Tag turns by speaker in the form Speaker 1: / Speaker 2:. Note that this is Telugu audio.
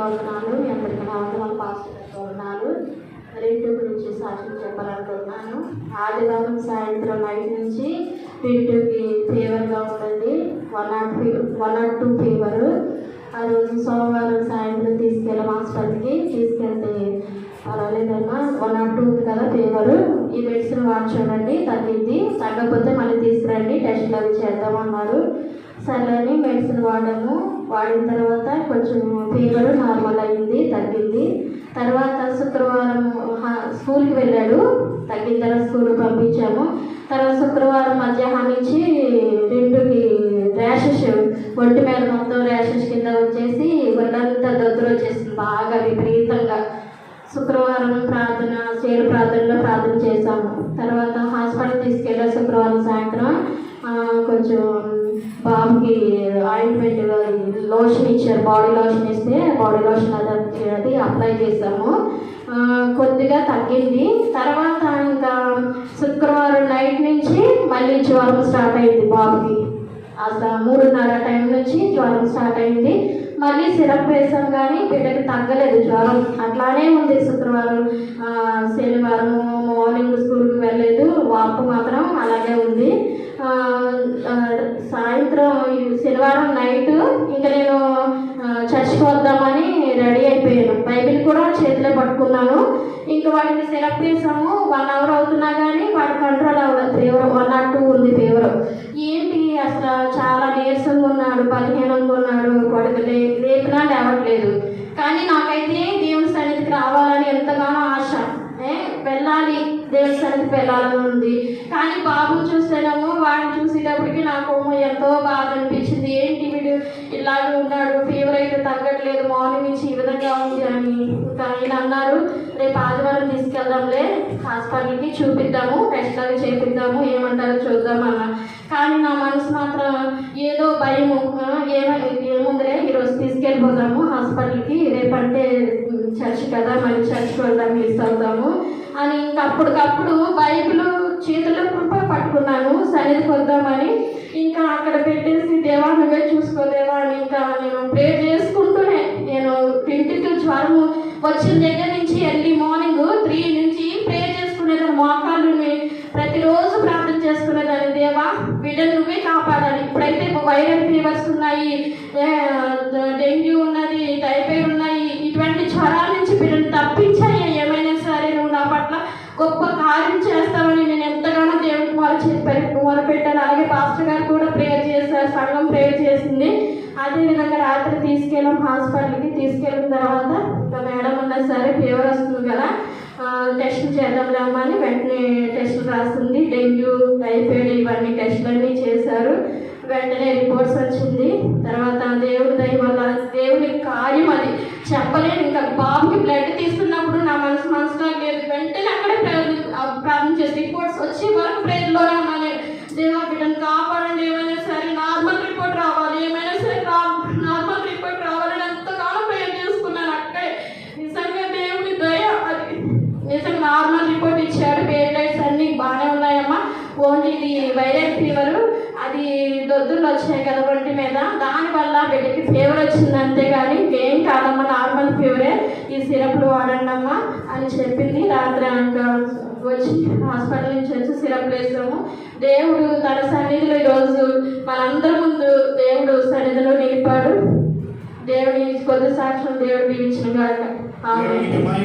Speaker 1: వందనాలు మీ అందరికీ నా వందనాలు పాస్టర్ వందనాలు. రెండు గురించి సాక్ష్యం చెప్పాలనుకుంటున్నాను. ఆదివారం సాయంత్రం నైట్ నుంచి పింటుకి ఫీవర్గా ఉంటుంది వన్ నాట్ ఫీ వన్ నాట్ టూ ఫీవర్. ఆ రోజు సోమవారం సాయంత్రం తీసుకెళ్ళాం హాస్పిటల్కి తీసుకెళ్తే పర్వాలేదమ్మా వన్ నాట్ టూ ఉంది కదా ఫీవర్. ఈ మెడిసిన్ వాడి చూడండి తగ్గింది. తగ్గకపోతే మళ్ళీ తీసుకురండి టెస్ట్లు అవి చేద్దామన్నారు. సరే అని మెడిసిన్ వాడము. వాడిన తర్వాత కొంచెం ఫీవర్ నార్మల్ అయింది తగ్గింది. తర్వాత శుక్రవారం స్కూల్కి వెళ్ళాడు. తగ్గిన తర్వాత స్కూల్కి పంపించాము. తర్వాత శుక్రవారం మధ్యాహ్నం నుంచి రెండుకి ర్యాషెస్ ఒంటి మీద మొత్తం ర్యాషెస్ కింద వచ్చేసి ఒళ్ళంతా దొద్దురు వచ్చేసింది బాగా విపరీతంగా. శుక్రవారం ప్రార్థన చేరు ప్రార్థనలో ప్రార్థన చేశాము. తర్వాత హాస్పిటల్ తీసుకెళ్ళారు శుక్రవారం సాయంత్రం. కొంచెం బాబుకి లోషన్ ఇచ్చారు బాడీ లోషన్ ఇస్తే బాడీ లోషన్ అది అది అప్లై చేసాము కొద్దిగా తగ్గింది. తర్వాత ఇంకా శుక్రవారం నైట్ నుంచి మళ్ళీ జ్వరం స్టార్ట్ అయింది బాబుకి. అసలు మూడున్నర టైం నుంచి జ్వరం స్టార్ట్ అయింది. మళ్ళీ సిరప్ వేసాం కానీ బిడ్డకి తగ్గలేదు జ్వరం. అట్లానే ఉంది శుక్రవారం శనివారం మార్నింగ్ స్కూల్కి వెళ్ళలేదు. వాపు మాత్రం అలాగే ఉంది. సాయంత్రం శనివారం నైట్ ఇంకా నేను ఆ, చర్చికి వద్దామని రెడీ అయిపోయాను. బైబిల్ కూడా చేతిలో పట్టుకున్నాను. ఇంకా వాటిని సెలెక్ట్ చేసాము. వన్ అవర్ అవుతున్నా కానీ వాడు కంట్రోల్ అవ్వదు తీవ్రం వన్ నాట్ టూ ఉంది తీవ్రం ఏంటి? అసలు చాలా నీరసంగా ఉన్నాడు బలహీనంగా ఉన్నాడు. వాడికి లే లేపినా లేవట్లేదు. కానీ నాకైతే దేవుని సన్నిధికి రావాలని ఎంతగానో ఆశ. ఏ, వెళ్ళాలి. దేవుని సన్నిధికి వెళ్ళాలని ఉంది. కానీ బాబు చూస్తేనేమో వా నాకు ఎంతో బాధ అనిపించింది. ఏంటి వీడు ఇలాగే ఉన్నాడు? ఫీవర్ అయితే తగ్గట్లేదు. మార్నింగ్ నుంచి ఈ విధంగా ఉంది అని ఇంకా ఆయన అన్నారు. రేపు ఆదివారం తీసుకెళ్దాంలే. హాస్పిటల్కి చూపిద్దాము. టెస్ట్ అవి చేపిద్దాము. ఏమంటారో చూద్దాం అన్న. కానీ నా మనసు మాత్రం ఏదో భయము. ఏమై ఏముందిలే ఈరోజు తీసుకెళ్ళిపోదాము హాస్పిటల్కి. రేపంటే చర్చ్ కదా మళ్ళీ చర్చ్కి వెళ్దాం మిస్ అవుతాము అని. ఇంకా అప్పటికప్పుడు బైబిల్ చేతిలో కృప పట్టుకున్నాను. సన్నిధికి వద్దామని ఇంకా అక్కడ పెట్టేసి దేవా నువ్వే చూసుకోదేవా అని ఇంకా నేను ప్రే చేసుకుంటూనే నేను ఇంటికి జ్వరం వచ్చిన దగ్గర నుంచి ఎర్లీ మార్నింగ్ త్రీ నుంచి ప్రే చేసుకునేదాన్ని. మోకాళ్ళని ప్రతిరోజు ప్రార్థన చేసుకునేదాన్ని. దేవా బిడ్డను నువ్వే కాపాడాలి. ఇప్పుడైతే వైరల్ ఫీవర్స్ ఉన్నాయి. డెంగ్యూ పాస్టర్ గారు కూడా ప్రేయర్ చేశారు సంఘం ప్రేయర్ చేసింది. అదేవిధంగా రాత్రి తీసుకెళ్ళాం హాస్పిటల్కి తీసుకెళ్ళిన తర్వాత మేడం అన్నా సరే ఫీవర్ వస్తుంది కదా టెస్ట్ చేద్దాం రమ్మని వెంటనే టెస్టులు రాస్తుంది డెంగ్యూ టైఫాయిడ్ ఇవన్నీ టెస్టులన్నీ చేశారు. వెంటనే రిపోర్ట్స్ వచ్చింది. తర్వాత దేవుడి దయ వల్ల దేవుడి కార్యం అది. చెప్పలేను ఇంకా బాబుకి బ్లడ్ తీసుకు ఫీవర్ అది దొద్దులు వచ్చినాయి కదా ఒంటి మీద. దానివల్ల బిడ్డకి ఫీవర్ వచ్చింది అంతేగాని ఇంకేం కాదమ్మా నార్మల్ ఫీవరే. ఈ సిరప్లు వాడండి అమ్మా అని చెప్పింది రాత్రి ఇంకా వచ్చి హాస్పిటల్ నుంచి వచ్చి సిరప్ వేసాము. దేవుడు తన సన్నిధిలో ఈరోజు మనందరి ముందు దేవుడు సన్నిధిలో నిలిపాడు. దేవుడి కొద్ది సాక్ష్యం దేవుడు దీవించిన గాక.